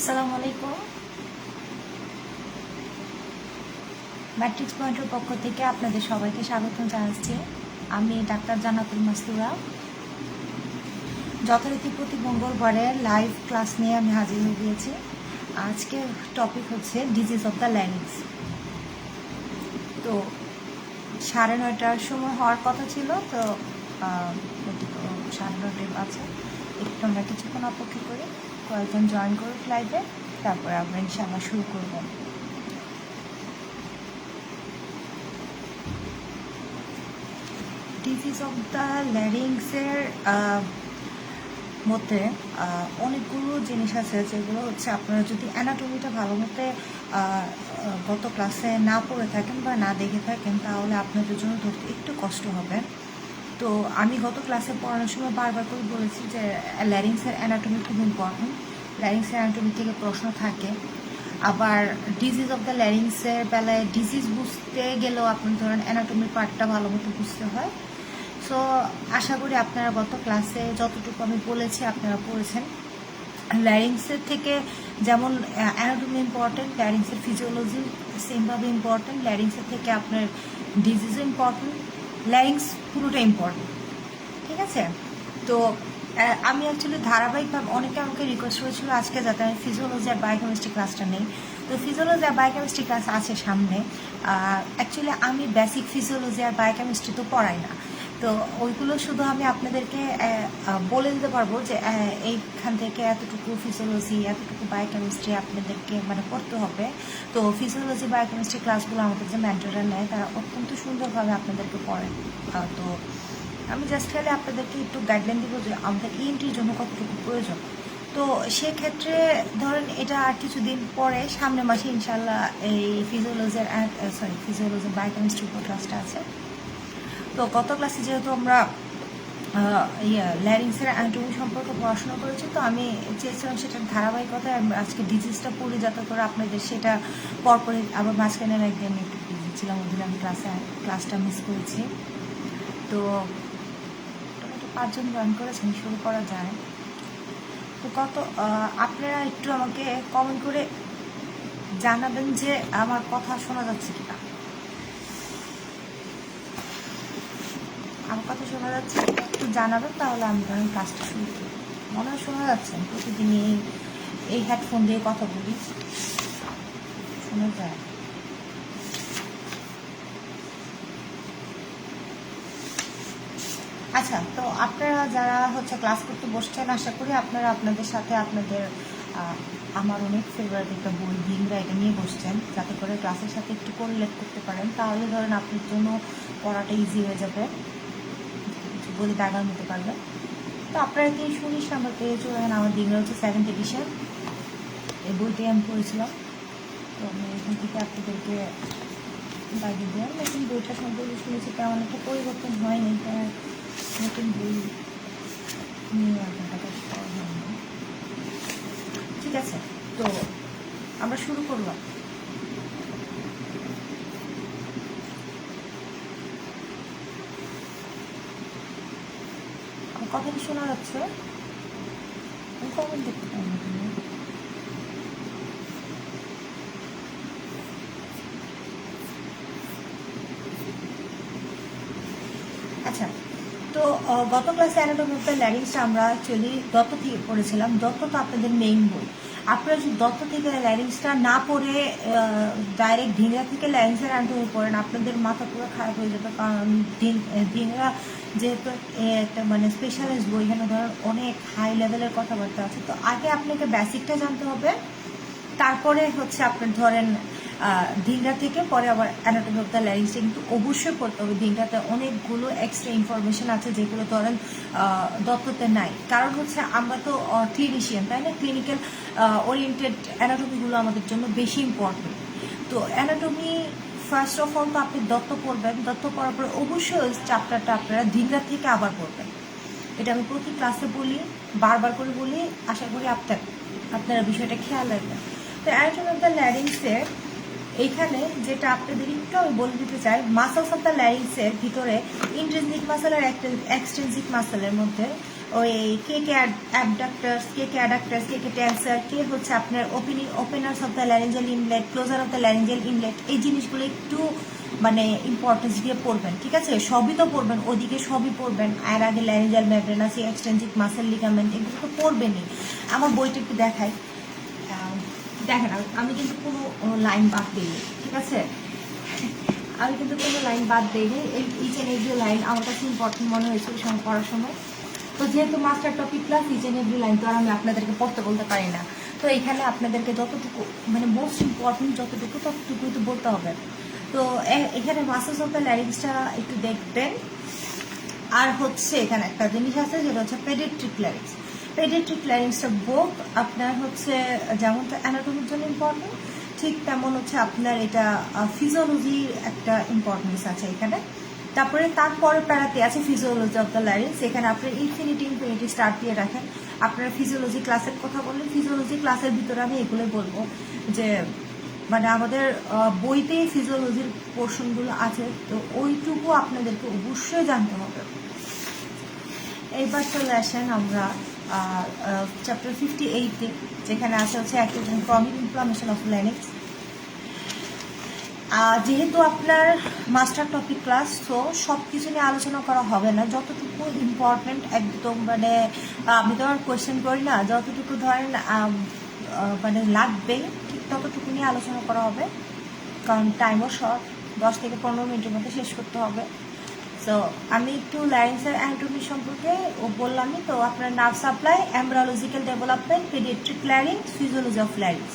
আসসালামু আলাইকুম। ম্যাট্রিক্স পয়েন্টের পক্ষ থেকে আপনাদের সবাইকে স্বাগত জানাচ্ছি। আমি ডাক্তার জানাতুল মাস্তুরা। যথারীতি প্রতি মঙ্গলবারে লাইভ ক্লাস নিয়ে আমি হাজির হয়ে গিয়েছি। আজকে টপিক হচ্ছে ডিজিজ অফ দ্য ল্যারিংস তো সাড়ে নয়টার সময় হওয়ার কথা ছিল, তো সাড়ে নয়টায় আছে একটু আমরা কিছুক্ষণ অপেক্ষা করি। কয়েকজন জয়েন করুক লাইভে তারপরে আমরা ইনশাআল্লাহ শুরু করব। ডিজিজ অফ দ্য ল্যারিংসের মধ্যে অনেকগুলো জিনিস আছে যেগুলো হচ্ছে আপনারা যদি অ্যানাটমিটা ভালো মতে গত ক্লাসে না পড়ে থাকেন বা না দেখে থাকেন, তাহলে আপনাদের জন্য ধরতে একটু কষ্ট হবে। তো আমি গত ক্লাসে পড়ানোর সময় বারবার করে বলেছি যে ল্যারিংসের অ্যানাটমি খুব ইম্পর্টেন্ট ল্যারিংসের অ্যানাটমি থেকে প্রশ্ন থাকে। আবার ডিজিজ অফ দ্য ল্যারিংসের বেলায় ডিজিজ বুঝতে গেলেও আপনি ধরেন অ্যানাটমির পার্টটা ভালো মতো বুঝতে হয়। সো আশা করি আপনারা গত ক্লাসে যতটুকু আমি বলেছি আপনারা পড়েছেন। ল্যারিংসের থেকে যেমন অ্যানাটমি ইম্পর্টেন্ট ল্যারিংসের ফিজিওলজি সেমভাবে ইম্পর্টেন্ট ল্যারিংসের থেকে আপনার ডিজিজও ইম্পর্টেন্ট ল্যারিংস পুরোটা ইম্পর্টেন্ট ঠিক আছে? তো আমি অ্যাকচুয়ালি ধারাবাহিকভাবে অনেকে আমাকে রিকোয়েস্ট করেছিল আজকে যাতে আমি ফিজিওলজি আর বায়োকেমিস্ট্রি ক্লাসটা নেই। তো ফিজিওলজি আর বায়োকেমিস্ট্রি ক্লাস আছে সামনে। অ্যাকচুয়ালি আমি বেসিক ফিজিওলজি আর বায়োকেমিস্ট্রি তো পড়াই না। তো ওইগুলো শুধু আমি আপনাদেরকে বলে দিতে পারব যে এইখান থেকে এতটুকু ফিজিওলজি এতটুকু বায়োকেমিস্ট্রি আপনাদেরকে মানে পড়তে হবে। তো ফিজিওলজি বায়োকেমিস্ট্রি ক্লাসগুলো আমাদের যে ম্যান্টাররা নেয়, তারা অত্যন্ত সুন্দরভাবে আপনাদেরকে পড়ে তো আমি জাস্ট খালি আপনাদেরকে একটু গাইডলাইন দিব যে আমাদের ইএনটির জন্য কতটুকু প্রয়োজন। তো সেক্ষেত্রে ধরেন এটা আর কিছুদিন পরে, সামনের মাসে ইনশাল্লাহ এই ফিজিওলজির সরি ফিজিওলজির বায়োকেমিস্ট্রি ক্লাসটা আছে। তো গত ক্লাসে যেহেতু আমরা ইয়ে ল্যারিংসের অ্যানাটমি সম্পর্কে পড়াশোনা করেছি, তো আমি চেয়েছিলাম সেটার ধারাবাহিকতায় আজকে ডিজিজটা পড়ে যাতে করে আপনাদের সেটা পরপরই আবার মাঝখানে একদিন একটু বিজি ছিলাম, ওই দিন আমি ক্লাসে ক্লাসটা মিস করেছি। তো পাঁচজন জয়েন করেছেন, শুরু করা যায়। তো কত আপনারা একটু আমাকে কমেন্ট করে জানাবেন যে আমার কথা শোনা যাচ্ছে কিনা। আমার কথা শোনা যাচ্ছে একটু জানাবেন, তাহলে আমি ধরেন কাজটা শুরু করি। মনে হয় শোনা যাচ্ছে, আমি প্রতিদিন এই এই হেডফোন দিয়ে কথা বলি। শোনা যায়। আচ্ছা তো আপনারা যারা হচ্ছে ক্লাস করতে বসছেন, আশা করি আপনারা আপনাদের সাথে আপনাদের আমার অনেক ফেভারিট একটা বই ভিংরা এটা নিয়ে বসছেন। যাতে করে ক্লাসের সাথে একটু কোরিলেট করতে পারেন। তাহলে ধরেন আপনার জন্য পড়াটা ইজি হয়ে যাবে। বলে দাগাল নিতে পারবেন। তো আপনারা কি শুনিস নাম্বার পেয়ে চলেন আমার দিনরা হচ্ছে সেভেন্থ এডিশন এই বইটি আমি পড়েছিলাম। তো আমি এখান থেকে আপনাদেরকে দাগিয়ে দিলাম। নতুন বইটা সম্পর্কে শুনেছি, তেমন একটা পরিবর্তন হয়নি। তার নতুন বই নিয়ে আপনার কাছে ঠিক আছে, তো আমরা শুরু করলাম। কথা কি শোনা যাচ্ছে। আমি কমেন্ট দেখতে পাই না তুমি। আচ্ছা তো আহ, গত ক্লাসে অ্যানাটমি অফ দ্য ল্যারিংসটা আমরা অ্যাকচুয়ালি দত্ত থেকে পড়েছিলাম। দত্ত তো আপনাদের মেইন বই। আপনারা যদি দত্ত থেকে ল্যারিংসটা না পড়ে ডাইরেক্ট ঢিংরা থেকে ল্যারিংসের অ্যানাটমি পড়েন, আপনাদের মাথা পুরো খারাপ হয়ে যাবে। কারণ ঢিং- ঢিংরা যেহেতু একটা মানে স্পেশালিস্ট বই, এখানে ধরেন অনেক হাই লেভেলের কথাবার্তা আছে। তো আগে আপনাকে বেসিকটা জানতে হবে। তারপরে হচ্ছে আপনার ধরেন ধিংরা থেকে পরে আবার অ্যানাটমি অফ দ্য ল্যারিংসটা কিন্তু অবশ্যই পড়তে হবে। ধিংরাতে অনেকগুলো এক্সট্রা ইনফরমেশন আছে যেগুলো ধরেন দত্ততে নাই। কারণ হচ্ছে আমরা তো ক্লিনিশিয়ান তাই না? ক্লিনিক্যাল ওরিয়েন্টেড অ্যানাটমিগুলো আমাদের জন্য বেশি ইম্পর্টেন্ট তো অ্যানাটমি ফার্স্ট অফ অল তো আপনি দত্ত পড়বেন। দত্ত পড়ার পরে অবশ্যই ওই চ্যাপ্টারটা আপনারা ধিংরা থেকে আবার পড়বেন। এটা আমি প্রতি ক্লাসে বলি, বারবার করে বলি, আশা করি আপনার, আপনারা বিষয়টা খেয়াল রাখবেন। তো অ্যানাটমি অফ দ্য ল্যারিংসের এইখানে যেটা আপনাদের একটু আমি বলে দিতে চাই মাসেলস অফ দ্য ল্যারিংসের ভিতরে ইন্ট্রেন্সিক মাসেল আর এক্সটেন্সিক মাসেলের মধ্যে ওই কে কে অ্যাবডাক্টার্স কে কে অ্যাডাক্টার্স কে কে ট্যান্সার কে হচ্ছে আপনার opening openers of the laryngeal inlet closure of the laryngeal inlet এই জিনিসগুলো একটু মানে ইম্পর্টেন্স দিয়ে পড়বেন ঠিক আছে? সবই তো পড়বেন ওদিকে সবই পড়বেন আর আগে ল্যারেঞ্জাল ম্যাব্রেন আছে এক্সটেন্সিভ মাসেল লিগামেন্ট এগুলো তো পড়বেনই। আমার বইটা একটু আহ, দেখেন, আমি- কিন্তু কোনো লাইন বাদ দিইনি, ঠিক আছে? আমি কিন্তু কোনো লাইন বাদ দিইনি। এই ইচ অ্যান্ড এভরি লাইন আমার কাছে ইম্পর্টেন্ট মনে হয়েছে ওই সময় পড়ার সময়। তো যেহেতু master topic class each and every line তো আর আমি আপনাদেরকে পড়তে বলতে পারি না। তো এখানে আপনাদেরকে যতটুকু মানে মোস্ট ইম্পর্টেন্ট যতটুকু, ততটুকুই তো বলতে হবে। তো এখানে মাসেস অফ দ্য ল্যারিংসটা একটু দেখবেন। আর হচ্ছে এখানে একটা জিনিস আছে, যেটা হচ্ছে পেডিট্রিক ল্যারিংস পেডিট্রিক ল্যারিংসটা বোক, আপনার হচ্ছে যেমন অ্যানাটমির জন্য ইম্পর্টেন্ট ঠিক তেমন হচ্ছে আপনার এটা ফিজিওলজির একটা ইম্পর্টেন্স আছে এখানে। তারপরে তারপরে প্যারাতে আছে ফিজিওলজি অফ দ্য ল্যারিংস এখানে আপনার ইনফিনিটি ইনফিনিটি স্টার্ট দিয়ে রাখেন। আপনারা ফিজিওলজি ক্লাসের কথা বললেন ফিজিওলজি ক্লাসের ভিতরে আমি এগুলো বলব যে মানে আমাদের বইতে ফিজিওলজির পোর্শনগুলো আছে, তো ওইটুকু আপনাদেরকে অবশ্যই জানতে হবে। এইবার চলে আসেন আমরা চ্যাপ্টার ফিফটি এইটে যেখানে আছে হচ্ছে active chronic inflammation of larynx যেহেতু আপনার মাস্টার টপিক ক্লাস তো সব কিছু নিয়ে আলোচনা করা হবে না। যতটুকু ইম্পর্টেন্ট একদম মানে আমি তো আর কোয়েশ্চেন করি না, যতটুকু ধরেন মানে লাগবে, ঠিক ততটুকু নিয়ে আলোচনা করা হবে। কারণ টাইমও শর্ট দশ থেকে পনেরো মিনিটের মধ্যে শেষ করতে হবে। সো আমি একটু ল্যারিংসের অ্যানাটমি সম্পর্কে বললামই তো, আপনার nerve supply embryological development paediatric larynx physiology of larynx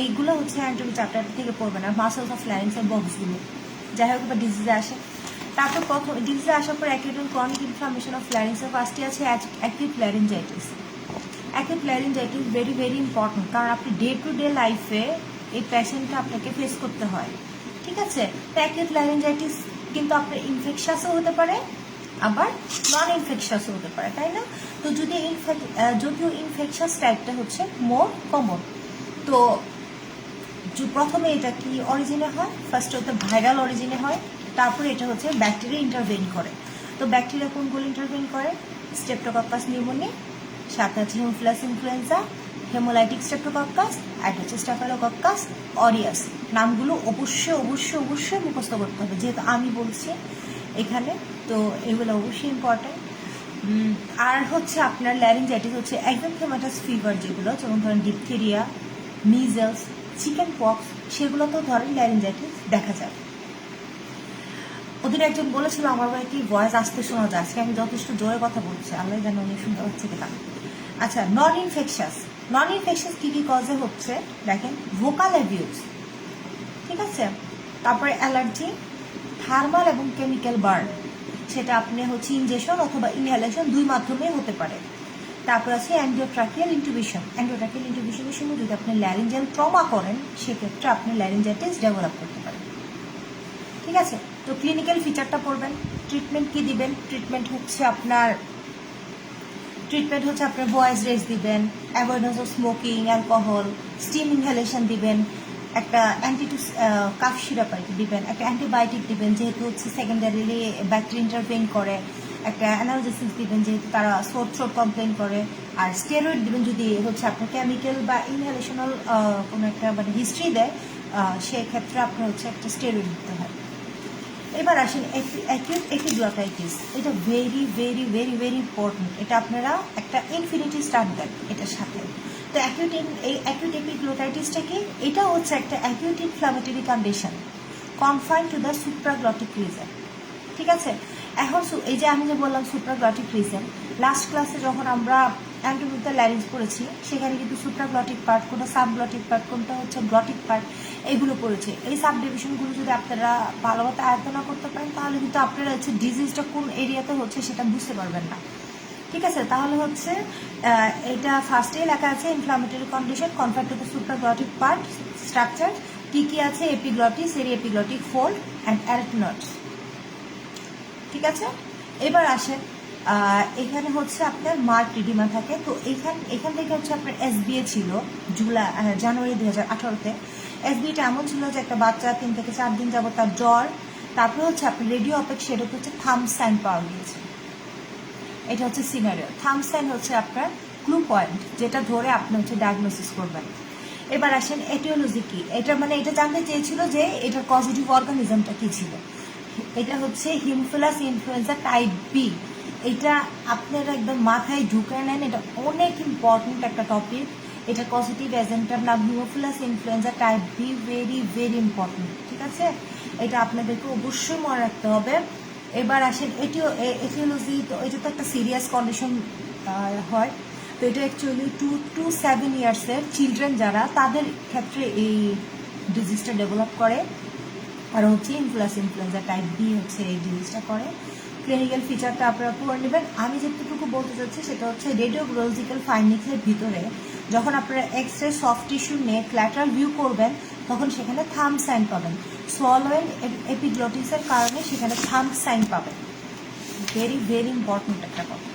এইগুলো হচ্ছে অ্যানাটমি চ্যাপ্টার থেকে পড়বেন, আর মাসেলস অফ ল্যারিংসের বক্সগুলো যাই হোক বা ডিজিজে আসে। তারপর প্রথম ডিজিজে আসার পর অ্যাকিউট ক্রনিক ইনফ্লামেশন অফ ল্যারিংসের ফার্স্টে আছে acute laryngitis acute laryngitis very very important কারণ আপনি ডে টু ডে লাইফে এই প্যাশেন্টটা আপনাকে ফেস করতে হয়। ঠিক আছে? তো অ্যাকিউট ল্যারিঞ্জাইটিস কিন্তু আপনার ইনফেকশাসও হতে পারে, আবার নন ইনফেকশাসও হতে পারে, তাই না? তো যদি যদিও ইনফেকশাস টাইপটা হচ্ছে মোর কমন তো প্রথমে এটা কি অরিজিনে হয়? ফার্স্ট হচ্ছে ভাইরাল অরিজিনে হয়, তারপরে এটা হচ্ছে ব্যাকটেরিয়া ইন্টারভেন করে। তো ব্যাকটেরিয়া কোনগুলো ইন্টারভেন করে? স্টেপ্টোকক্কাস নিউমোনিয়া সাথে আছে হিমোফিলাস ইনফ্লুয়েঞ্জা হেমোলাইটিক স্টেপ্টোকক্কাস আর হচ্ছে স্টাফালোকক্কাস অরিয়াস নামগুলো অবশ্যই অবশ্যই অবশ্যই মুখস্থ করতে হবে। যেহেতু আমি বলছি এখানে, তো এগুলো অবশ্যই ইম্পর্টেন্ট আর হচ্ছে আপনার ল্যারিঞ্জাইটিস হচ্ছে একদম হেমাটাস ফিভার যেগুলো, যেমন ধরেন ডিপথেরিয়া মিজেলস চিকেন পক্স সেগুলো তো ধরেন ল্যারিঞ্জাইটিস দেখা যায়। ওদের একজন বলেছিল আমার বাড়িতে ভয়েস আসতে শোনা যায়। আজকে আমি যথেষ্ট জোরে কথা বলছি আল্লাহ যেন উনি শুনতে পাচ্ছে কিনা। আচ্ছা নন ইনফেকশাস নন ইনফেকশাস কী কী কজে হচ্ছে, দেখেন ভোকাল অ্যাবিউজ ঠিক আছে? তারপরে অ্যালার্জি থার্মাল এবং কেমিক্যাল বার্ন সেটা আপনি হচ্ছে ইনজেকশন অথবা ইনহেলেশন দুই মাধ্যমে হতে পারে। তারপর আছে অ্যান্ডিওট্রাকিয়াল ইন্টুবিশন অ্যান্ডিওট্রাকিয়াল ইন্টুবিশনের সময় যদি আপনি ল্যারিঞ্জাল ট্রমা করেন, সেক্ষেত্রে আপনি ল্যারিঞ্জাইটিস ডেভেলপ করতে পারেন। ঠিক আছে? তো ক্লিনিক্যাল ফিচারটা পড়বেন ট্রিটমেন্ট কি দিবেন? ট্রিটমেন্ট হচ্ছে আপনার ট্রিটমেন্ট হচ্ছে আপনার ভয়েস রেস দিবেন avoidance of smoking alcohol steam inhalation দিবেন, একটা অ্যান্টি কাফ সিরাপ আর কি দিবেন, একটা অ্যান্টিবায়োটিক দিবেন যেহেতু হচ্ছে সেকেন্ডারিলি ব্যাকটেরিয়া ইন্টারভেন করে, একটা অ্যানালজেসিস দিবেন যেহেতু তারা সোট থ্রোট কমপ্লেন করে, আর স্টেরয়েড দিবেন যদি হচ্ছে আপনার কেমিক্যাল বা ইনহেলেশনাল কোনো একটা মানে হিস্ট্রি দেয় সেক্ষেত্রে আপনার হচ্ছে একটা স্টেরয়েড দিতে হয়। এবার আসেন অ্যাকিউট এপিগ্লটাইটিস এটা very very very very important এটা আপনারা একটা ইনফিনিটি দেন এটার সাথে। তো অ্যাকিউট এই অ্যাকিউট এপিগ্লোটাইটিসটা কি? এটা হচ্ছে একটা acute inflammatory condition confined to the supraglottic region ঠিক আছে? এখন এই যে আমি যে বললাম সুপ্রাগ্লটিক রিজন লাস্ট ক্লাসে যখন আমরা অ্যান্টোমিউটাল ল্যারিঞ্জ পড়েছি, সেখানে কিন্তু সুপ্রাগ্লটিক পার্ট কোনটা সাবগ্লটিক পার্ট কোনটা হচ্ছে গ্লটিক পার্ট এগুলো পড়েছে। এই সাব ডিভিশনগুলো যদি আপনারা ভালোমতো আয়ত্ত না করতে পারেন, তাহলে কিন্তু আপনারা হচ্ছে ডিজিজটা কোন এরিয়াতে হচ্ছে সেটা বুঝতে পারবেন না। ঠিক আছে? তাহলে হচ্ছে এটা ফার্স্টেই লেখা আছে inflammatory condition confined to supraglottic part structure কি কি আছে? এপিগ্লটিস সেরি এপিগ্লটিক ফোল্ড অ্যান্ড অ্যারটনটস ঠিক আছে? এবার আসেন এখানে হচ্ছে আপনার মার্ক রিডিমা থাকে। তো এখান এখান থেকে হচ্ছে আপনার এসবিএ ছিল জুলাই জানুয়ারি দুই হাজার আঠারোতে। এসবিএটা এমন ছিল যে একটা বাচ্চা তিন থেকে চার দিন যাবত তার জ্বর, তারপরে হচ্ছে আপনার রেডিও অপেক সেটা হচ্ছে থাম সাইন পাওয়া গিয়েছে। এটা হচ্ছে সিনারিও। থাম সাইন হচ্ছে আপনার ক্লু পয়েন্ট, যেটা ধরে আপনি হচ্ছে ডায়াগনোসিস করবেন। এবার আসেন এটিওলজি কি? এটা মানে এটা জানতে চেয়েছিল যে এটার পজিটিভ অর্গানিজমটা কি ছিল? এটা হচ্ছে হিমফিলাস ইনফ্লুয়েঞ্জা টাইপ বি এটা আপনারা একদম মাথায় ঢুকে নেন, এটা অনেক ইম্পর্টেন্ট একটা টপিক এটা পজিটিভ এজেন্টার নাম Haemophilus influenzae type B very very important ঠিক আছে? এটা আপনাদেরকে অবশ্যই মনে রাখতে হবে। এবার আসেন, এটিও এটিওলজি তো এটা তো একটা সিরিয়াস কন্ডিশন হয়। তো এটা অ্যাকচুয়ালি টু টু সেভেন ইয়ার্সের চিলড্রেন যারা, তাদের ক্ষেত্রে এই ডিজিজটা ডেভেলপ করে। আর হচ্ছে ইনফ্লুয়েন্স ইনফ্লুয়েঞ্জা টাইপ বি হচ্ছে এই জিনিসটা করে। ক্লিনিক্যাল ফিচারটা আপনারা পড়ে নেবেন। আমি যেটুকু বলতে চাচ্ছি সেটা হচ্ছে রেডিওগ্রোলজিক্যাল ফাইন্ডিংসের ভিতরে যখন আপনারা X ray soft tissue neck lateral view করবেন, তখন সেখানে থাম সাইন পাবেন। সোয়ালোয়েন এপিগ্লটিসের কারণে সেখানে থাম সাইন পাবেন। ভেরি ভেরি ইম্পর্টেন্ট একটা কথা।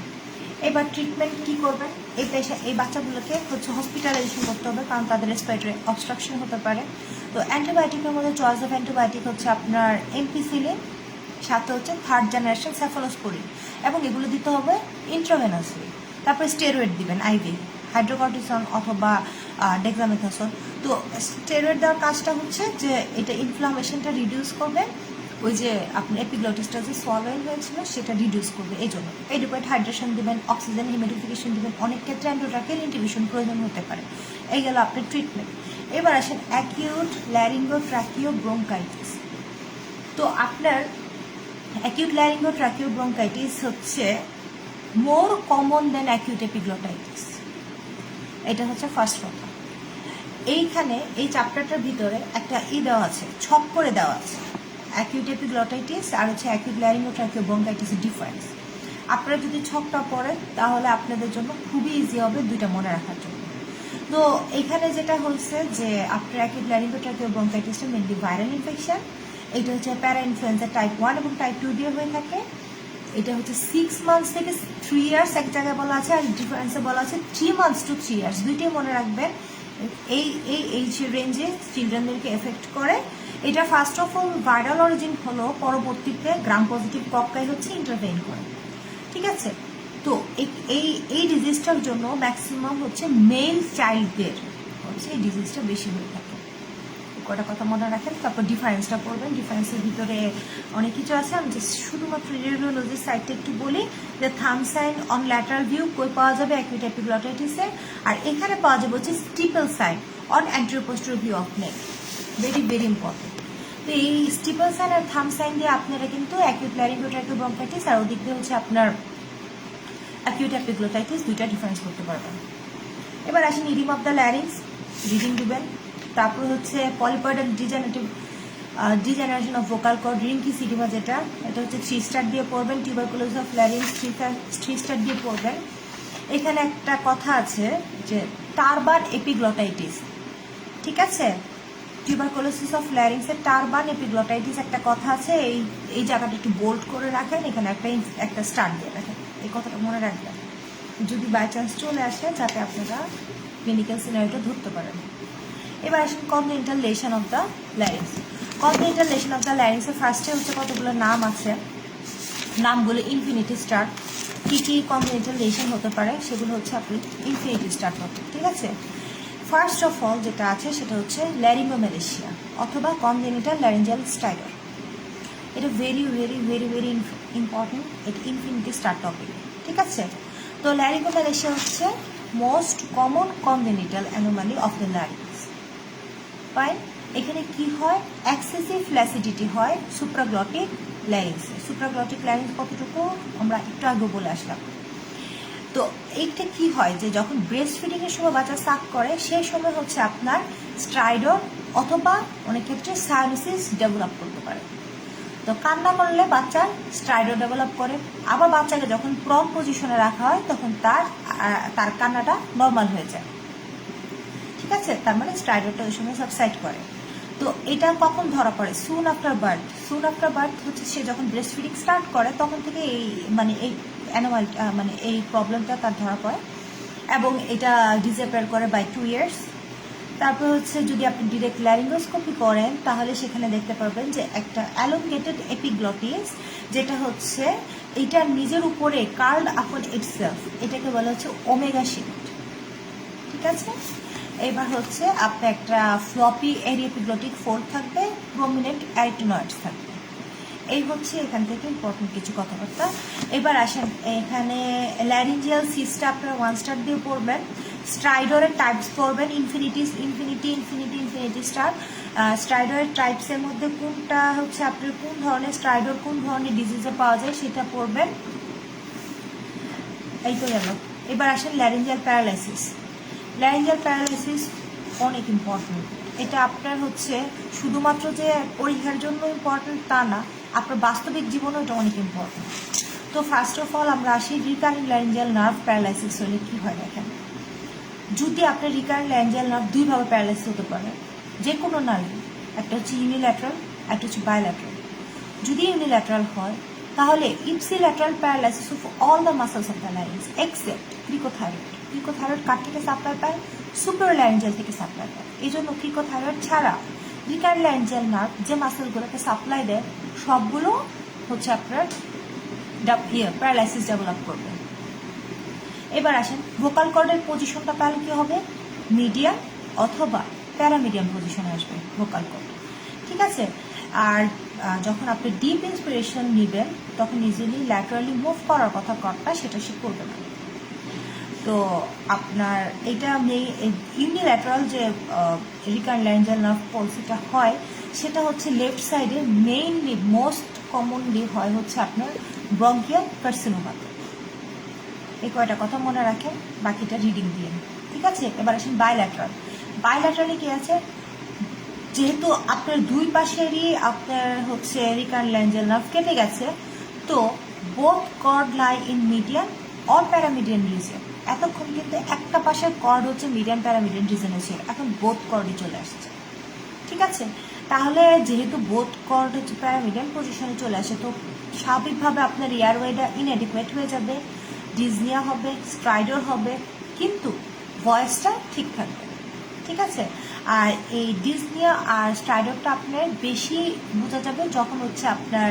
এবার ট্রিটমেন্ট কী করবেন? এই পেশা, এই বাচ্চাগুলোকে হচ্ছে হসপিটালাইজেশন করতে হবে, কারণ তাদের রেসপিরেটরি অবস্ট্রাকশন হতে পারে। তো অ্যান্টিবায়োটিকের মধ্যে চয়েস অফ অ্যান্টিবায়োটিক হচ্ছে আপনার এমপিসিলিন সাথে হচ্ছে থার্ড জেনারেশন স্যাফোলোস্পোরিন এবং এগুলো দিতে হবে ইন্ট্রাভেনাসলি তারপরে স্টেরয়েড দিবেন আইভি হাইড্রোকর্টিসন অথবা ডেক্সামেথাসন তো স্টেরয়েড দেওয়ার কাজটা হচ্ছে যে এটা ইনফ্লামেশনটা রিডিউস করবে ওই যে আপনি এপিগ্লটিসটা যে সোয়ালোয়েল হয়েছিল, সেটা রিডিউস করবে, এই জন্য। এডিপয়েড হাইড্রেশন দেবেন অক্সিজেন হিউমিডিফিকেশন দিবেন, অনেক ক্ষেত্রে অ্যান্ডোট্রাকেল ইন্টিভিশন প্রয়োজন হতে পারে। এই গেল আপনার ট্রিটমেন্ট এবার আসেন অ্যাকিউট ল্যারিঙ্গো ট্রাকিও ব্রোঙ্কাইটিস তো আপনার অ্যাকিউট ল্যারিঙ্গো ট্রাকিও ব্রোঙ্কাইটিস হচ্ছে মোর কমন দেন অ্যাকিউট এপিগ্লটাইটিস এটা হচ্ছে ফার্স্ট কথা। এইখানে, এই চ্যাপ্টারটার ভিতরে একটা ই দেওয়া আছে, ছক করে দেওয়া আছে। অ্যাকিউট এপিগ্লটাইটিস আর হচ্ছে অ্যাকিউট ল্যারিঙ্গোট্রাকিও ব্রঙ্কাইটিসের ডিফারেন্স আপনারা যদি ছকটা পড়েন, তাহলে আপনাদের জন্য খুবই ইজি হবে দুইটা মনে রাখার জন্য। তো এখানে যেটা হচ্ছে যে, আপনার অ্যাকিউট ল্যারিঙ্গোট্রাকিও ব্রঙ্কাইটিসটা মেনলি ভাইরাল ইনফেকশন এটা হচ্ছে প্যারা ইনফ্লুয়েঞ্জা টাইপ ওয়ান এবং টাইপ টু দিয়ে হয়ে থাকে। এটা হচ্ছে সিক্স মান্থস থেকে থ্রি ইয়ার্স এক জায়গায় বলা আছে, আর ডিফারেন্সে বলা আছে three months to three years দুইটাই মনে রাখবেন। এই এই এইচ রেঞ্জে চিলড্রেনদেরকে এফেক্ট করে। এটা first of all viral origin হলো পরবর্তীতে গ্রাম পজিটিভ কপকাই হচ্ছে ইন্টারভেইন করে। ঠিক আছে? তো এই- এই ডিজিজটার জন্য ম্যাক্সিমাম হচ্ছে মেল চাইল্ডদের হচ্ছে এই ডিজিজটা বেশি হয়ে থাকে। কটা কথা মনে রাখেন? তারপর ডিফারেন্সটা পড়বেন। ডিফারেন্সের ভিতরে অনেক কিছু আছে। আমি just শুধুমাত্র রেডিওলজির সাইডটা একটু বলি যে থাম সাইন অন ল্যাটারাল ভিউ কই পাওয়া যাবে? অ্যাকুইট এপিগ্লটাইটিসের আর এখানে পাওয়া যাবে হচ্ছে steeple sign on anteroposterior view of neck very very important তো এই স্টিপল সাইন আর থাম সাইন দিয়ে আপনারা কিন্তু অ্যাকিউট ল্যারিঙ্গোট্রাকিও ব্রঙ্কাইটিস আর ওদিক দিয়ে হচ্ছে আপনার অ্যাকিউট এপিগ্লোটাইটিস দুইটা ডিফারেন্স করতে পারবেন। এবার আসেন oedema of the larynx reading দিবেন তারপর হচ্ছে polypoidal degenerative degeneration of vocal cord Reinke oedema যেটা, এটা হচ্ছে থ্রি স্টার দিয়ে পড়বেন tuberculosis of larynx three star দিয়ে পড়বেন। এখানে একটা কথা আছে যে টারবান এপিগ্লটাইটিস ঠিক আছে? টিউবারকুলোসিস অফ ল্যারিংসের টারবান এপিগ্লটাইটিস একটা কথা আছে, এই এই জায়গাটা একটু বোল্ড করে রাখেন, এখানে একটা একটা স্টার দিয়ে রাখেন। এই কথাটা মনে রাখবেন। যদি বাই চান্স চলে আসে যাতে আপনারা ক্লিনিক্যাল সিনারিটা ধরতে পারেন। এবার আসেন continental lesion of the larynx continental lesion of the ল্যারিংসের ফার্স্টে হচ্ছে কতগুলো নাম আছে? নামগুলো ইনফিনিটি স্টার কী কী কন্টিনেন্টাল লেশন হতে পারে? সেগুলো হচ্ছে আপনি ইনফিনিটি স্টার পাবেন ঠিক আছে? ফার্স্ট অফ অল যেটা আছে সেটা হচ্ছে ল্যারিঙ্গোমেলেশিয়া অথবা কনজেনিটাল ল্যারিঞ্জাল স্টাইডর এটা very very very very important এটা ইনফিনিটি স্টার টপিক ঠিক আছে? তো ল্যারিঙ্গোমেলেশিয়া হচ্ছে most common congenital anomaly of the larynx fine এখানে কি হয়? এক্সেসিভ ফ্ল্যাসিডিটি হয় সুপ্রাগ্লটিক ল্যারিংসে সুপ্রাগ্লটিক ল্যারিংস কতটুকু? আমরা একটু আগে বলে আসলাম। তো এইটা কি হয় যে যখন ব্রেস্ট ফিডিং এর সময় বাচ্চা সাক করে, সেই সময় হচ্ছে আপনার স্ট্রাইডর অথবা অনেক ক্ষেত্রে সায়ানোসিস ডেভেলপ করতে পারে। তো কান্না করলে বাচ্চার স্ট্রাইডর ডেভেলপ করে। আবার বাচ্চাকে যখন প্রম পজিশনে রাখা হয়, তখন তার তার কান্নাটা নর্মাল হয়ে যায়। ঠিক আছে? তার মানে স্ট্রাইডরটা ওই সময় সাবসাইড করে। তো এটা কখন ধরা পড়ে? Soon after birth soon after birth হচ্ছে সে যখন ব্রেস্ট ফিডিং স্টার্ট করে, তখন থেকে এই মানে এই অ্যানিমাল মানে এই প্রবলেমটা তার ধরা পড়ে। এবং এটা ডিসঅ্যাপিয়ার করে বাই টু ইয়ার্স তারপর হচ্ছে যদি আপনি ডিরেক্ট ল্যারিঙ্গোস্কোপি করেন, তাহলে সেখানে দেখতে পারবেন যে একটা অ্যালোঙ্গেটেড এপিগ্লটিস যেটা হচ্ছে এটার নিজের উপরে কার্ড আপন ইটসেলফ এটাকে বলা হচ্ছে ওমেগা শিফট ঠিক আছে? এবার হচ্ছে আপনার একটা ফ্লপি এরিয়াপিগ্লটিক ফোল্ড থাকবে প্রমিনেন্ট অ্যারিটোনয়েডস থাকবে। এই হচ্ছে এখান থেকে ইম্পর্টেন্ট কিছু কথাবার্তা। এবার আসেন, এখানে ল্যারিঞ্জিয়াল সিস্টা আপনারা ওয়ান স্টার দিয়ে পড়বেন স্ট্রাইডরের টাইপস পড়বেন infinities infinity infinity infinity star স্ট্রাইডরের টাইপসের মধ্যে কোনটা হচ্ছে আপনার, কোন ধরনের স্ট্রাইডর কোন ধরনের ডিজিজে পাওয়া যায় সেটা পড়বেন। এই তো গেল। এবার আসেন ল্যারিঞ্জিয়াল প্যারালাইসিস ল্যারিঞ্জিয়াল প্যারালাইসিস অনেক ইম্পর্টেন্ট এটা আপনার হচ্ছে শুধুমাত্র যে পরীক্ষার জন্য ইম্পর্টেন্ট তা না আপনার বাস্তবিক জীবনেও এটা অনেক ইম্পর্টেন্ট তো ফার্স্ট অফ অল আমরা আসি রিকারিং ল্যারিঞ্জিয়াল নার্ভ প্যারালাইসিস হলে কী হয় দেখেন? যদি আপনার রিকারিং ল্যারিঞ্জিয়াল নার্ভ দুইভাবে প্যারালাইসিস হতে পারে যে কোনো নার্ভই একটা হচ্ছে ইউনিল্যাটারাল একটা হচ্ছে বায়োল্যাটারাল যদি ইউনিল্যাটারাল হয়, তাহলে ipsilateral paralysis of all the muscles of the lines except cricothyroid cricothyroid কার থেকে সাপ্লাই পায়? সুপার ল্যারিঞ্জিয়াল থেকে সাপ্লাই পায়। এই জন্য ক্রিকোথাইরয়েড ছাড়া রিকার ল্যারিঞ্জিয়াল নার্ভ যে মাসেলগুলোকে সাপ্লাই দেয় সবগুলো হচ্ছে আপনার ইয়ে প্যারালাইসিস ডেভেলপ করবে। এবার আসেন ভোকাল কর্ডের পজিশনটা তাহলে কি হবে? মিডিয়াম অথবা প্যারামিডিয়াম পজিশনে আসবে ভোকাল কর্ড ঠিক আছে? আর যখন আপনি ডিপ ইন্সপিরেশন নেবেন, তখন ইজিলি ল্যাটারালি মুভ করার কথা কর্ডটা সেটা সে করবে না। তো আপনার এটা ইউনিল্যাটারাল যে রিকার ল্যাঞ্জাল নার্ভ পলসিটা হয় সেটা হচ্ছে লেফট সাইডে মেইনলি মোস্ট কমনলি হয় হচ্ছে আপনার ব্রঙ্কিয়াল কার্সিনোমাতে এই কয়টা কথা মনে রাখেন, বাকিটা রিডিং দিয়ে ঠিক আছে? এবার আসেন বাইল্যাটারাল বাইল্যাটারালে কি আছে? যেহেতু আপনার দুই পাশেরই আপনার হচ্ছে রিকার ল্যাঞ্জেল নার্ভ কেটে গেছে, তো both cord lie in median or paramedian region এতক্ষণ কিন্তু একটা পাশের কর্ড হচ্ছে মিডিয়ান প্যারামিডিয়ান রিজনে ছিল এখন বোথ কর্ডই চলে আসছে। ঠিক আছে? তাহলে যেহেতু বোথ কর্ড হচ্ছে মিডিয়াম পজিশনে চলে আসে, তো স্বাভাবিকভাবে আপনার এয়ারওয়েটা ইনএডিকুয়েট হয়ে যাবে ডিজনিয়া হবে স্ট্রাইডর হবে, কিন্তু ভয়েসটা ঠিক থাকবে, ঠিক আছে? আর এই ডিজনিয়া আর স্ট্রাইডরটা আপনার বেশি বোঝা যাবে যখন হচ্ছে আপনার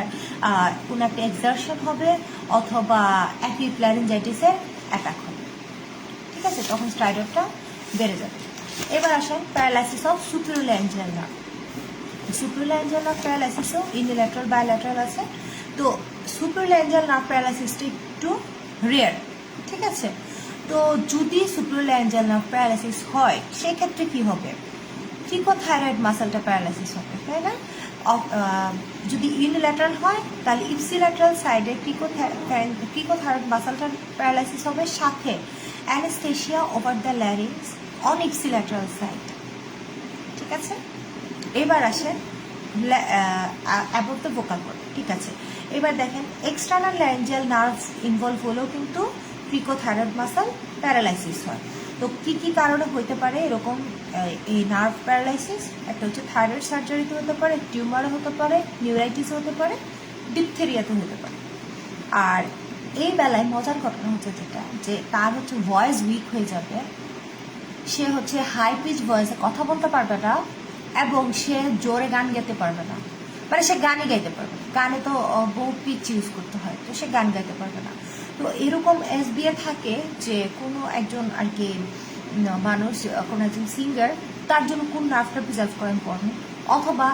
কোনো একটা এক্সারশন হবে অথবা অ্যাকিউট ল্যারিঞ্জাইটিসের অ্যাটাক হবে, ঠিক আছে? তখন স্ট্রাইডরটা বেড়ে যাবে। এবার আসেন paralysis of superior laryngeal nerve superior laryngeal nerve প্যারালাইসিসও unilateral bilateral আছে। তো সুপ্রিয়ল অ্যাঞ্জেল নার্ভ প্যারালাইসিসটা একটু রেয়ার ঠিক আছে? তো যদি সুপ্রিয়ল অ্যাঞ্জেল নার্ভ প্যারালাইসিস হয়, সেক্ষেত্রে কি হবে? ট্রিকোথাইরয়েড মাসেলটা প্যারালাইসিস হবে, তাই না? যদি ইউনিল্যাটারাল হয়, তাহলে ইপসিল্যাটারাল সাইডে ক্রিকোথাইরয়েড মাসেলটার প্যারালাইসিস হবে। সাথে anaesthesia over the larynx on ipsilateral side ঠিক আছে? এবার আসেন অ্যাবভ দ্য ভোকাল কর্ড ঠিক আছে? এবার দেখেন এক্সটার্নাল ল্যাঞ্জিয়াল নার্ভ ইনভলভ হলেও কিন্তু প্রিকোথাইরয়েড মাসাল প্যারালাইসিস হয়। তো কি কি কারণে হতে পারে? এরকম এই নার্ভ প্যারালাইসিস একটা হচ্ছে থাইরয়েড সার্জারিতে হতে পারে টিউমারে হতে পারে নিউরাইটিস হতে পারে ডিপথেরিয়াতে হতে পারে। আর এই বেলায় মজার ঘটনা হচ্ছে যেটা, যে তার হচ্ছে ভয়েস উইক হয়ে যাবে, সে হচ্ছে হাই পিচ ভয়েসে কথা বলতে পারবে না এবং সে জোরে গান গাইতে পারবে না। মানে সে গানই গাইতে পারবে। গানে তো বহু পিচ ইউজ করতে হয়, তো সে গান গাইতে পারবে না। তো এরকম এস বিএ থাকে যে কোনো একজন আর কি মানুষ কোনো একজন সিঙ্গার তার জন্য কোন নার্ভটা প্রিজার্ভ করা ইম্পর্টেন্ট অথবা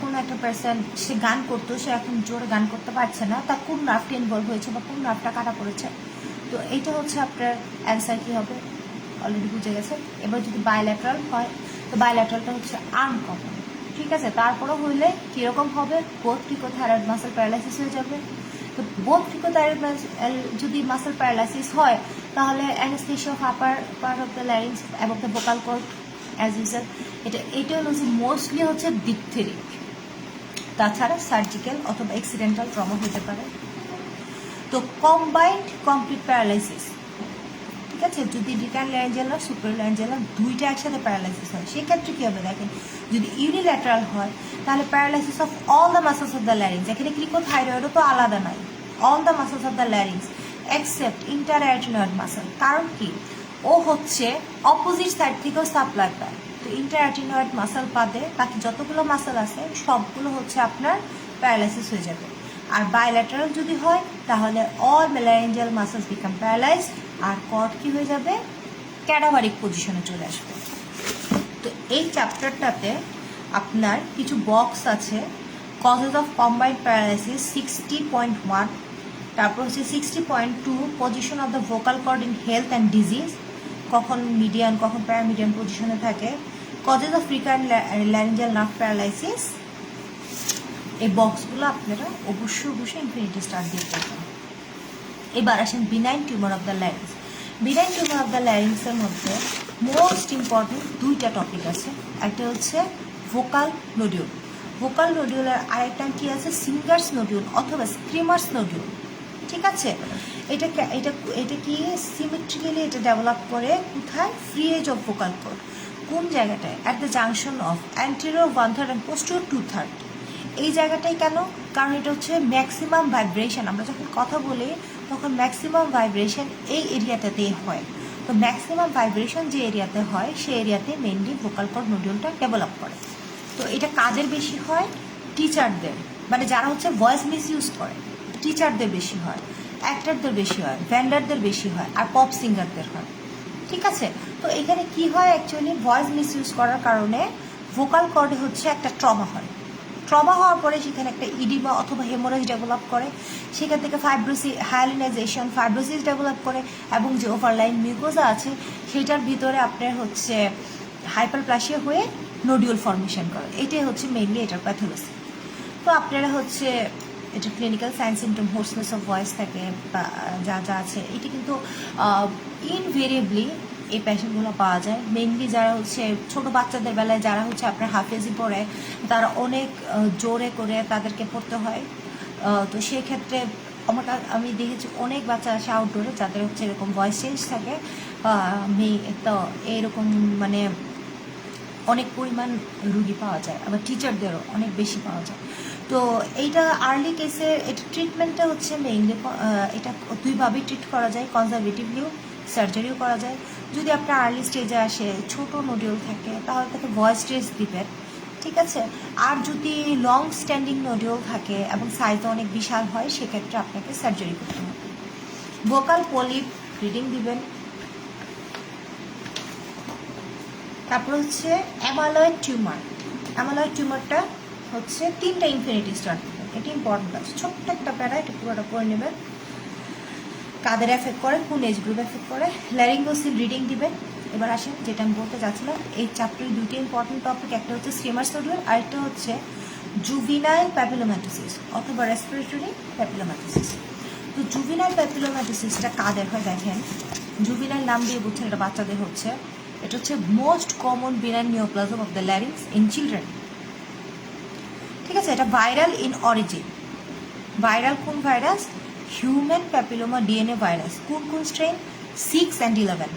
কোনো একটা পার্সন সে গান করতো, সে এখন জোরে গান করতে পারছে না তার কোন নার্ভটা ইনভলভ হয়েছে বা কোন নার্ভটা কাটা পড়েছে? তো এইটা হচ্ছে আপনার অ্যান্সার কী হবে? অলরেডি বুঝে গেছে। এবার যদি বায়োল্যাটারাল হয় তো বায়োল্যাটারালটা হচ্ছে আনকমন ঠিক আছে? তারপরে হইলে কীরকম হবে? বোধ ট্রিকোথাইরয়েড মাসেল প্যারালাইসিস হয়ে যাবে। তো বোথ ট্রিকোথাইরয়েড যদি মাসেল প্যারালাইসিস হয়, তাহলে anaesthesia of upper part of the larynx এবং the vocal cord as usual এটা এটা যে মোস্টলি হচ্ছে ডিপথেরিক তাছাড়া সার্জিক্যাল অথবা অ্যাক্সিডেন্টাল ট্রমা হতে পারে। তো কম্বাইন্ড কমপ্লিট প্যারালাইসিস ঠিক আছে? যদি রিটার্ন ল্যাঞ্জেলা সুপার ল্যাঞ্জেলা দুইটা একসাথে প্যারালাইসিস হয়, সেক্ষেত্রে কী হবে দেখেন? যদি ইউনিল্যাটারাল হয়, তাহলে paralysis of all the muscles of the larynx এখানে ক্লিকোথাইরয়েডও তো আলাদা নাই। All the muscles of the larynx except interarytenoid muscle কারণ কি? ও হচ্ছে অপোজিট সাইড থেকেও সাপ্লাই পায়। তো ইন্টারঅ্যাটিনয়েড মাসাল বাদে বাকি যতগুলো মাসাল আছে, সবগুলো হচ্ছে আপনার প্যারালাইসিস হয়ে যাবে। আর বাইল্যাটারাল যদি হয়, তাহলে all laryngeal muscles become paralyse আর কট কি হয়ে যাবে? ক্যাডাভারিক পজিশনে চলে আসবে। তো এই চ্যাপ্টারটাতে আপনার কিছু বক্স আছে causes of combined paralysis sixty point one তারপর হচ্ছে sixty point two position of the vocal cord in health and disease কখন মিডিয়ান কখন প্যারামিডিয়ান পজিশনে থাকে causes of recurrent laryngeal nerve paralysis এই বক্সগুলো আপনারা অবশ্যই অবশ্যই ইনফিনিটি স্টার দিয়ে করবেন এবার আসেন benign tumour of the larynx benign tumour of the ল্যারিংসের মধ্যে মোস্ট ইম্পর্টেন্ট দুইটা টপিক আছে। একটা হচ্ছে ভোকাল নডিউল ভোকাল নডিউলের আরেকটা কি আছে? সিঙ্গার্স নডিউল অথবা স্ক্রিমার্স নডিউল ঠিক আছে? এটা এটা এটা কি সিমেট্রিক্যালি এটা ডেভেলপ করে কোথায়? Free edge of vocal cord কোন জায়গাটায়? At the junction of anterior one third and posterior two third এই জায়গাটাই কেন? কারণ এটা হচ্ছে ম্যাক্সিমাম ভাইব্রেশন আমরা যখন কথা বলি, তখন ম্যাক্সিমাম ভাইব্রেশন এই এরিয়াটাতেই হয়। তো ম্যাক্সিমাম ভাইব্রেশন যে এরিয়াতে হয় সেই এরিয়াতে মেনলি ভোকাল কর্ড নডিউলটা ডেভেলপ করে। তো এটা কাদের বেশি হয়? টিচারদের মানে যারা হচ্ছে ভয়েস মিস ইউজ করে টিচারদের বেশি হয় অ্যাক্টারদের বেশি হয় ভ্যান্ডারদের বেশি হয়, আর পপ সিঙ্গারদের হয়। ঠিক আছে? তো এখানে কি হয় অ্যাকচুয়ালি ভয়েস মিস ইউজ করার কারণে ভোকাল কর্ডে হচ্ছে একটা ট্রমা হয়। ট্রমা হওয়ার পরে সেখানে একটা ইডিমা অথবা হেমোরেজ ডেভেলপ করে। সেখান থেকে ফাইব্রোসি হায়ালিনাইজেশন ফাইব্রোসিস ডেভেলপ করে এবং যে ওভারলাইন মিউকোজা আছে সেটার ভিতরে আপনার হচ্ছে হাইপারপ্লাসিয়া হয়ে নোডিউল ফর্মেশন করে। এটাই হচ্ছে মেইনলি এটার প্যাথোলজি তো আপনারা হচ্ছে এটা clinical sign symptom hoarseness of voice থাকে বা যা যা আছে, এটি কিন্তু ইনভেরিয়েবলি এই প্যাশেন্টগুলো পাওয়া যায়। মেইনলি যারা হচ্ছে ছোট বাচ্চাদের বেলায় যারা হচ্ছে আপনার হাফেজি পড়ে, তারা অনেক জোরে করে তাদেরকে পড়তে হয়। তো সেক্ষেত্রে আমার আমি দেখেছি অনেক বাচ্চা আসে আউটডোরে যাদের হচ্ছে এরকম ভয়েস চেঞ্জ থাকে। আমি তো এরকম মানে অনেক পরিমাণ রুগী পাওয়া যায়, আবার টিচারদেরও অনেক বেশি পাওয়া যায়। তো এইটা আর্লি কেসে এটা ট্রিটমেন্টটা হচ্ছে মেইনলি এটা দুইভাবেই ট্রিট করা যায়। কনজারভেটিভলিও সার্জারিও করা যায়। যদি আপনার আর্লি স্টেজে আসে, ছোট নডিউল থাকে, তাহলে তাকে ভয়েস স্ট্রেস দিবেন, ঠিক আছে? আর যদি লং স্ট্যান্ডিং নডিউল থাকে এবং সাইজও অনেক বিশাল হয়, সেক্ষেত্রে আপনাকে সার্জারি করতে হবে। ভোকাল পলিপ রিডিং দিবেন। তারপর হচ্ছে অ্যামালয়েড টিউমার অ্যামালয়েড টিউমারটা হচ্ছে তিনটা ইনফিনিটি স্টার্ট এটা ইম্পর্টেন্ট আছে। ছোট্ট একটা প্যারা এটা পুরোটা করে নেবেন। কাদের এফেক্ট করে, কোন এজ গ্রুপ এফেক্ট করে ল্যারিঙ্গোসিল রিডিং দিবেন এবার আসেন, যেটা আমি বলতে যাচ্ছিলাম, এই চ্যাপ্টারের দুইটা ইম্পর্টেন্ট টপিক একটা হচ্ছে স্কিমার সোডিয়াল আরেকটা হচ্ছে জুভিনাইল প্যাপিলোম্যাটোসিস অথবা রেসপিরেটরি প্যাপিলোম্যাটোসিস তো জুভিনাইল প্যাপিলোম্যাটোসিসটা কাদের হয় দেখেন। জুভিনাইল নাম দিয়ে বুঝছেন এটা বাচ্চাদের হচ্ছে, এটা হচ্ছে most common benign neoplasm of the larynx in children ঠিক আছে, এটা ভাইরাল ইন অরিজিন ভাইরাল কোন virus human papilloma DNA virus কোন কোন স্ট্রেন সিক্স অ্যান্ড ইলেভেন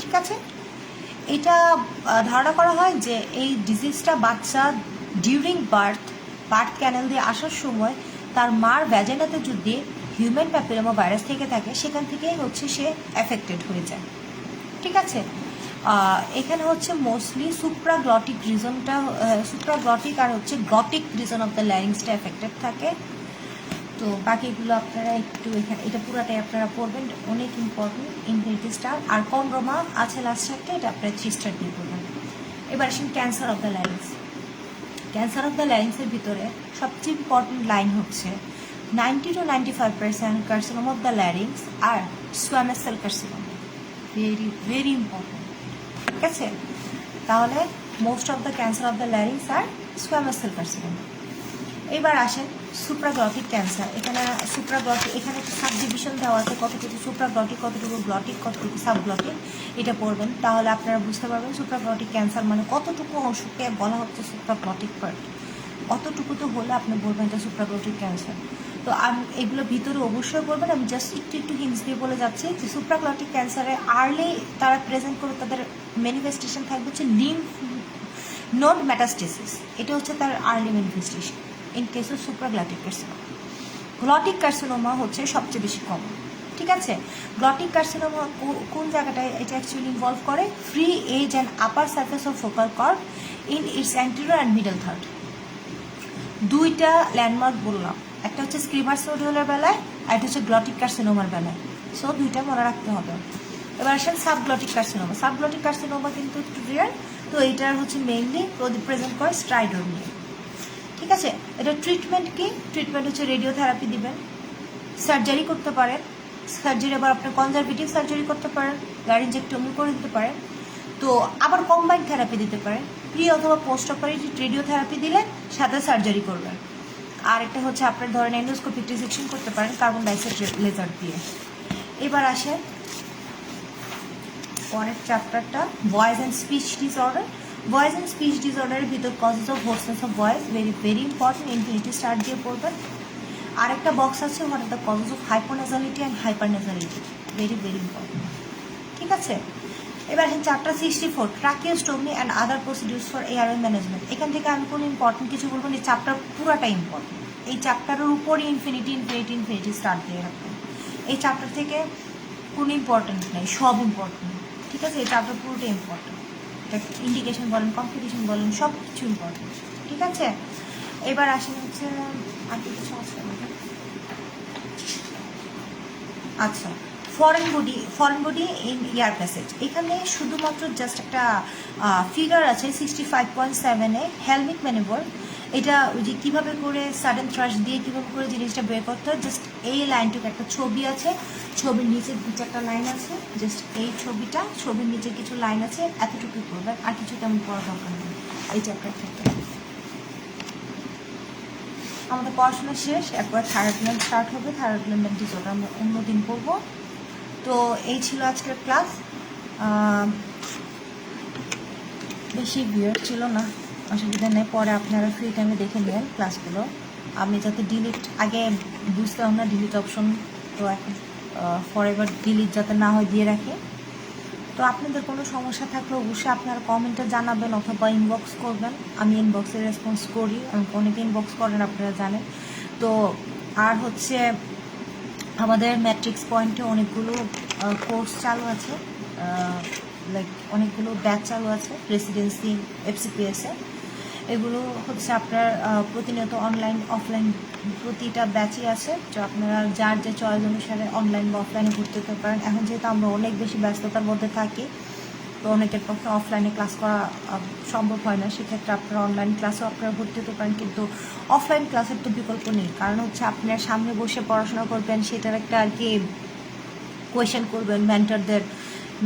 ঠিক আছে? এটা ধারণা করা হয় যে এই ডিজিজটা বাচ্চা ডিউরিং বার্থ বার্থ ক্যানেল দিয়ে আসার সময় তার মার ভ্যাজেনাতে যদি হিউম্যান প্যাপিলোমা ভাইরাস থেকে থাকে, সেখান থেকেই হচ্ছে সে এফেক্টেড হয়ে যায়। ঠিক আছে? এখানে হচ্ছে মোস্টলি সুপ্রাগ্লটিক রিজনটা সুপ্রাগ্লটিক আর হচ্ছে গ্লটিক রিজন অফ দ্য ল্যারিংসটা এফেক্টেড থাকে। তো বাকিগুলো আপনারা একটু এখানে, এটা পুরাটাই আপনারা পড়বেন, অনেক ইম্পর্টেন্ট ইনফিনিটি স্টার আর কন্ড্রোমা আছে লাস্ট একটা এটা আপনারা থ্রি স্টার দিয়ে পড়বেন। এবার আসেন cancer of the larynx cancer of the ল্যারিংসের ভিতরে সবচেয়ে ইম্পর্টেন্ট লাইন হচ্ছে ninety to ninety five percent carcinoma of the larynx R squamous cell carcinoma very very important ঠিক আছে? তাহলে most of the cancer of the larynx R squamous cell carcinoma এবার আসেন supraglottic cancer এখানে supraglottic এখানে একটা sub division দেওয়া আছে, কতটুকু সুপ্রাগ্লটিক কতটুকু গ্লটিক কতটুকু সাবগ্লটিক এটা পড়বেন। তাহলে আপনারা বুঝতে পারবেন সুপ্রাগ্লটিক ক্যান্সার মানে কতটুকু অংশকে বলা হচ্ছে সুপ্রাগ্লটিক পার্ট অতটুকু তো হলে আপনি বলবেন এটা সুপ্রাগ্লটিক ক্যান্সার তো আমি এগুলো ভিতরে অবশ্যই বলবেন আমি জাস্ট একটু একটু হিন্স দিয়ে বলে যাচ্ছি যে সুপ্রাগ্লটিক ক্যান্সারে আর্লি তারা প্রেজেন্ট করে তাদের ম্যানিফেস্টেশন থাকবে হচ্ছে লিম্ফ নোড মেটাস্টেসিস এটা হচ্ছে তার early manifestation in case of supraglottic carcinoma glottic carcinoma হচ্ছে সবচেয়ে বেশি কমন ঠিক আছে? গ্লটিক কার্সিনোমা কোন জায়গাটায় এটা অ্যাকচুয়ালি ইনভলভ করে? Free edge and upper surface of focal cord in its anterior and middle third দুইটা ল্যান্ডমার্ক বললাম। একটা হচ্ছে স্ক্রিমার সোডিওলের বেলায়, আর একটা হচ্ছে গ্লটিক কার্সিনোমার বেলায়। সো দুইটা মনে রাখতে হবে। এবার আসেন সাবগ্লটিক কার্সিনোমা সাবগ্লটিক কার্সিনোমা কিন্তু একটু রিয়ার তো এইটার হচ্ছে মেইনলি প্রেজেন্ট করে স্ট্রাইডর নিয়ে। ঠিক আছে? এটা ট্রিটমেন্ট কি? ট্রিটমেন্ট হচ্ছে রেডিওথেরাপি দিবেন। সার্জারি করতে পারেন। সার্জারি আবার আপনি কনজারভেটিভ সার্জারি করতে পারেন। গাড়ি ল্যারিঞ্জেক্টমি করে দিতে পারেন। তো আবার কম্বাইন্ড থেরাপি দিতে পারেন। প্রি অথবা পোস্ট অপারেটিভ রেডিওথেরাপি দিলে সাথে সার্জারি করবেন। আর একটা হচ্ছে আপনার ধরেন এন্ডোস্কোপিক ডিসেকশন করতে পারেন কার্বন ডাইঅক্সাইড লেজার দিয়ে। এবার আসে পরের চ্যাপ্টারটা voice and speech disorder voice and speech ডিসঅর্ডারের ভিতর causes of hoarseness of voice very very important infinity start দিয়ে পড়বেন। আরেকটা বক্স আছে what are the causes of hyponasality and hypernasality very very important ঠিক আছে? এবার chapter sixty four tracheostomy and other procedures for airway management এখান থেকে আমি কোনো ইম্পর্টেন্ট কিছু বলব এই চ্যাপ্টার পুরাটা ইম্পর্টেন্ট এই চ্যাপ্টারের উপরই ইনফিনিটি ইনফিনিটি ইনফিনিটি স্টার্ট দিয়ে রাখবেন। এই চ্যাপ্টার থেকে কোনো ইম্পর্টেন্ট নেই, সব ইম্পর্টেন্ট ঠিক আছে? এই চ্যাপ্টার পুরোটাই ইম্পর্টেন্ট ইন্ডিকেশন বলেন কম্পিটিশন বলেন সব কিছু ইম্পর্টেন্ট ঠিক আছে? এবার আসেন হচ্ছে, আর কিছু আছে আচ্ছা foreign body foreign body in ear passage এখানে শুধুমাত্র জাস্ট একটা ফিগার আছে সিক্সটি ফাইভ পয়েন্ট সেভেনে হেলমেট ম্যানেবল এটা ওই যে কীভাবে করে সাডেন থ্রাশ দিয়ে কীভাবে করে জিনিসটা বের করতে হয় জাস্ট এই লাইনটুকু একটা ছবি আছে, ছবির নিচে দু চারটা লাইন আছে জাস্ট এই ছবিটা, ছবির নিচে কিছু লাইন আছে এতটুকু করবেন, আর কিছু তেমন পড়া দরকার নেই, এই চ্যাপ্টার থেকে আমাদের পড়াশোনা শেষ একবার থাইরয়েড স্টার্ট হবে থাইরয়েড ডিসঅর্ডার আমরা অন্য দিন পড়ব। তো এই ছিল আজকের ক্লাস বেশি ভিড় ছিল না। অসুবিধা নেই, পরে আপনারা ফ্রি টাইমে দেখে নেবেন ক্লাসগুলো আমি যাতে ডিলিট আগে বুঝতাম না ডিলিট অপশন তো এখন ফর এভার ডিলিট যাতে না হয় দিয়ে রাখে। তো আপনাদের কোনো সমস্যা থাকলে অবশ্যই আপনারা কমেন্টে জানাবেন অথবা ইনবক্স করবেন। আমি ইনবক্সে রেসপন্স করি অনেকে ইনবক্স করেন, আপনারা জানেন। তো আর হচ্ছে, আমাদের ম্যাট্রিক্স পয়েন্টে অনেকগুলো কোর্স চালু আছে। লাইক অনেকগুলো ব্যাচ চালু আছে রেসিডেন্সি এফসিপিএসে এগুলো হচ্ছে আপনার প্রতিনিয়ত অনলাইন অফলাইন প্রতিটা ব্যাচই আছে। তো আপনারা যার যে চয়েস অনুসারে অনলাইন বা অফলাইনে ভর্তি হতে পারেন। এখন যেহেতু আমরা অনেক বেশি ব্যস্ততার মধ্যে থাকি, তো অনেকের পক্ষে অফলাইনে ক্লাস করা সম্ভব হয় না। সেক্ষেত্রে আপনারা অনলাইন ক্লাসেও আপনারা ভর্তি হতে পারেন। কিন্তু অফলাইন ক্লাসের তো বিকল্প নেই। কারণ হচ্ছে আপনার সামনে বসে পড়াশোনা করবেন, সেটার একটা আর কি কোয়েশ্চেন করবেন। মেন্টরদের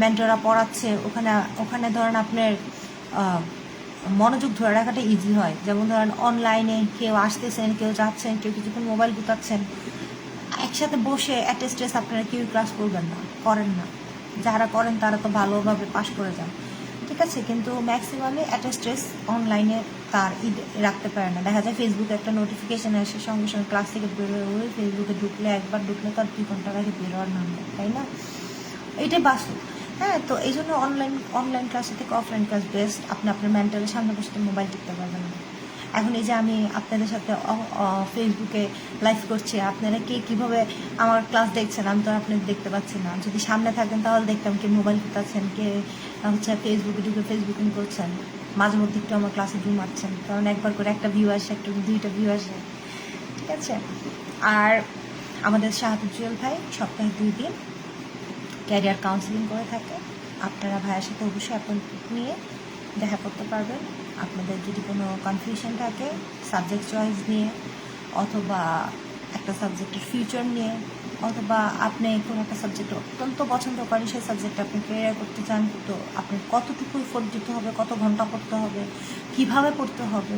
মেন্টররা পড়াচ্ছে। ওখানে ওখানে ধরেন আপনার মনোযোগ ধরে রাখাটা ইজি হয়। যেমন ধরেন অনলাইনে কেউ আসতেছেন, কেউ যাচ্ছেন, কেউ কিছুক্ষণ মোবাইল গুতাচ্ছেন, একসাথে বসে একটা স্ট্রেস আপনারা কেউ ক্লাস করবেন না, করেন না। যারা করেন তারা তো ভালোভাবে পাশ করে যান। ঠিক আছে, কিন্তু ম্যাক্সিমামে একটা স্ট্রেস অনলাইনে তার ই, রাখতে পারে না। দেখা যায় ফেসবুকে একটা নোটিফিকেশান আসে, সঙ্গে সঙ্গে ক্লাস থেকে বেরোয় ওই ফেসবুকে ঢুকলে একবার ঢুকলে তার দুই ঘণ্টা আগে বেরোয়ার নাম তাই না? এইটাই বাস্তব। হ্যাঁ তো এই জন্য অনলাইন অনলাইন ক্লাসের থেকে অফলাইন ক্লাস বেস্ট আপনি আপনার মেন্টালের সামনে বসে মোবাইল টিপতে পারবেন না। এখন এই যে আমি আপনাদের সাথে ফেসবুকে লাইভ করছি, আপনারা কে কীভাবে আমার ক্লাস দেখছেন, আমি তো আপনাদের দেখতে পাচ্ছি না। যদি সামনে থাকেন, তাহলে দেখতাম কে মোবাইল টিপাচ্ছেন, কে হচ্ছে ফেসবুকে ঢুকে ফেসবুকিং করছেন। মাঝে মধ্যে একটু আমার ক্লাসে জুম মারছেন। কারণ একবার করে একটা ভিউ আসে, একটা দুইটা ভিউ আসে। ঠিক আছে? আর আমাদের শাহাদুজ্জল ভাই, সপ্তাহে দুই দিন। ক্যারিয়ার কাউন্সিলিং করে থাকে। আপনারা ভাইয়ের সাথে অবশ্যই অ্যাপয়েন্টমেন্ট নিয়ে দেখা করতে পারবেন। আপনাদের যদি কোনো কনফিউশন থাকে সাবজেক্ট চয়েস নিয়ে অথবা একটা সাবজেক্টের ফিউচার নিয়ে, অথবা আপনি কোনো একটা সাবজেক্ট অত্যন্ত পছন্দ করেন সেই সাবজেক্ট আপনি ক্যারিয়ার করতে চান, তো আপনার কতটুকু এফোর্ট দিতে হবে, কত ঘণ্টা পড়তে হবে, কীভাবে পড়তে হবে,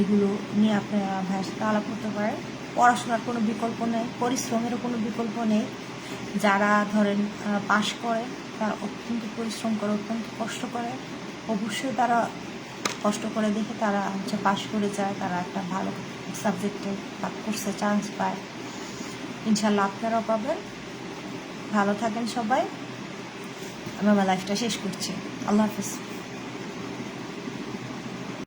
এগুলো নিয়ে আপনারা ভাইয়ের সাথে আলাপ করতে পারেন। পড়াশোনার কোনো বিকল্প নেই, পরিশ্রমেরও কোনো বিকল্প নেই। যারা ধরেন পাশ করে, তারা অত্যন্ত পরিশ্রম করে, অত্যন্ত কষ্ট করে, অবশ্যই তারা কষ্ট করে দেখে তারা হচ্ছে পাশ করে যায়, তারা একটা ভালো সাবজেক্টে বা কোর্সে চান্স পায়। ইনশাল্লাহ আপনারাও পাবেন। ভালো থাকেন সবাই। আমি আমার লাইফটা শেষ করছি। আল্লাহ হাফিজ।